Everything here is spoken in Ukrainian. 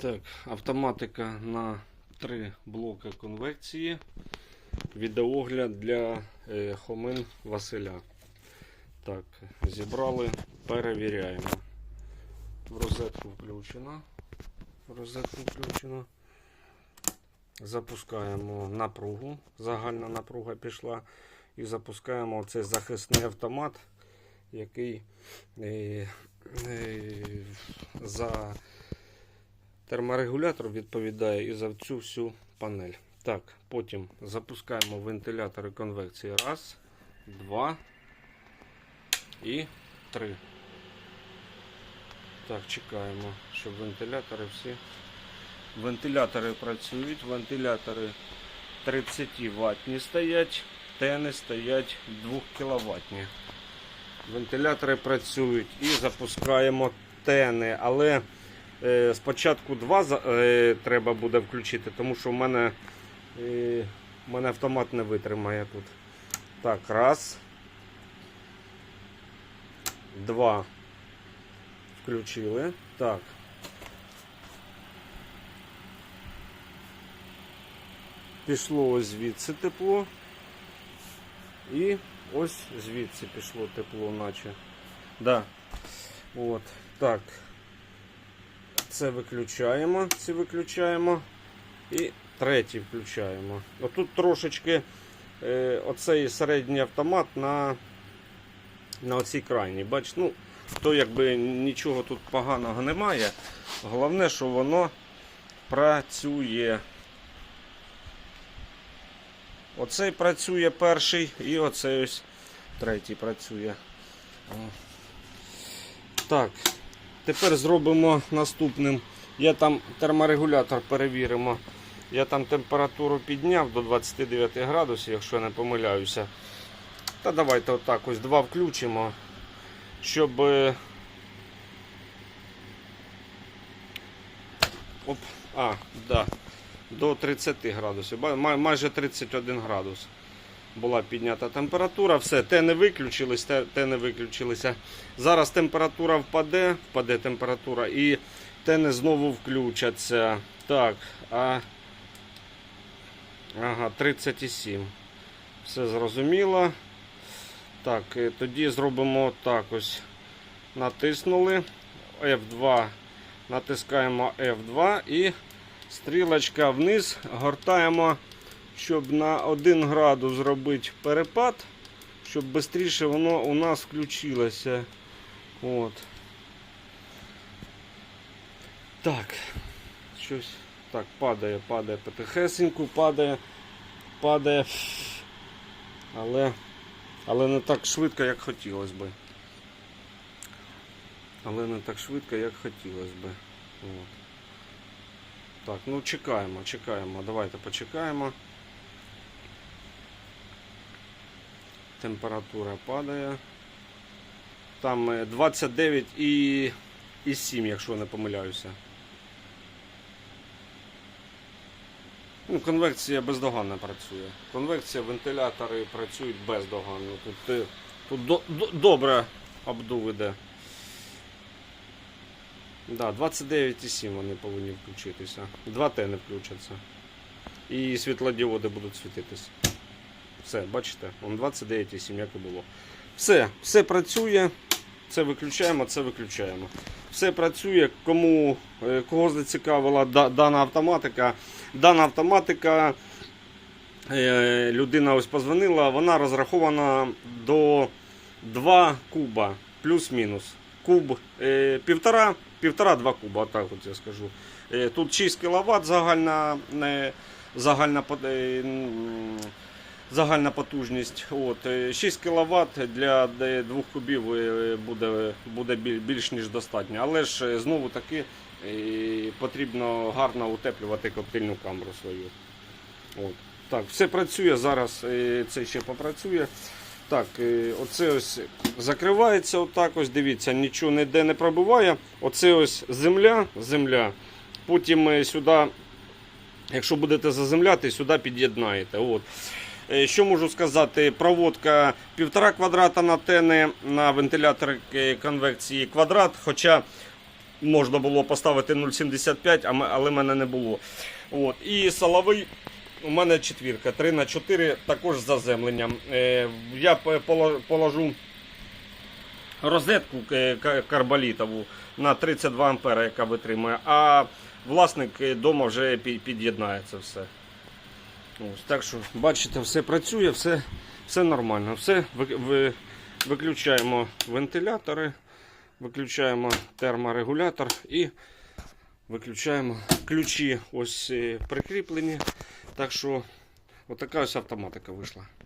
Так, автоматика на три блоки конвекції. Відеогляд для е, Хомин Василя. Так, зібрали, перевіряємо. Розетку включено. Розетку включено. Запускаємо напругу. Загальна напруга пішла. І запускаємо цей захисний автомат, який е, е, за терморегулятор відповідає і за цю всю панель. Так, потім запускаємо вентилятори конвекції. Раз, два і три. Так, чекаємо, щоб вентилятори всі. Вентилятори працюють, вентилятори 30 ватні стоять, тени стоять 2 кВт. Вентилятори працюють і запускаємо тени, але спочатку два е, треба буде включити, тому що в мене, е, в мене автомат не витримає тут. Так, раз. Два. Включили. Так. Пішло ось звідси тепло. І ось звідси пішло тепло, наче. Да. От. Так. Це виключаємо, ці виключаємо. І третій включаємо. Отут трошечки е, оцей середній автомат на, на оцій крайній. Бач, ну, то якби нічого тут поганого немає. Головне, що воно працює. Оцей працює перший і оцей ось третій працює. Так, тепер зробимо наступним. Я там терморегулятор перевіримо. Я там температуру підняв до 29 градусів, якщо я не помиляюся. Та давайте отак ось два включимо, щоб. е, Оп, а, да, до 30 градусів. Май- Майже 31 градус була піднята температура. Все, те не виключились, те, те не виключилися. Зараз температура впаде, впаде температура і тени знову включаться. Так, а. Ага, 37. Все зрозуміло. Так, е, тоді зробимо так ось. Натиснули F2. Натискаємо F2 і стрілочка вниз гортаємо, щоб на 1 градус зробити перепад, щоб швидше воно у нас включилося. От. Так. Щось так падає, падає потихесеньку, падає, падає. Але, але не так швидко, як хотілося би. Але не так швидко, як хотілося би. От. Так, ну чекаємо, чекаємо. Давайте почекаємо. Температура падає. Там е, 29 і, і 7, якщо не помиляюся. Ну, конвекція бездоганно працює. Конвекція, вентилятори працюють бездоганно. Тут, е, тут до, до, добре обдув іде. Да, 29,7 вони повинні включитися. Два Т не включаться. І світлодіоди будуть світитися. Все, бачите? Вон 29,7, як і було. Все, все працює. Це виключаємо, це виключаємо. Все працює. Кому е, кого зацікавила дана автоматика. Дана автоматика. е, Людина ось позвонила, вона розрахована до 2 куба плюс-мінус. Куб е, півтора, півтора-два куба, так от я скажу. Тут 6 кВт загальна, загальна, загальна потужність. От, е, 6 кВт для де- двох кубів е, буде, буде більш ніж достатньо. Але ж е, знову таки е, потрібно гарно утеплювати коптильну камеру свою. От. Так, все працює, зараз е, це ще попрацює. Так, е, оце ось закривається отак ось, дивіться, нічого ніде не пробиває. Оце ось земля, земля. Потім е, сюди, якщо будете заземляти, сюди під'єднаєте. От. Е, Що можу сказати? Проводка 1,5 квадрата на тени, на вентилятор е, конвекції квадрат. Хоча можна було поставити 0,75, але в мене не було. От. І соловий у мене четвірка, 3 на 4 також з заземленням. Е, я положу розетку карболітову на 32 ампера, яка витримує, а власник вдома вже пі- під'єднає це все. Ось, так що, бачите, все працює, все, все нормально. Все ви, ви, виключаємо вентилятори, виключаємо терморегулятор і виключаємо ключі ось е, прикріплені. Так що, отака ось автоматика вийшла.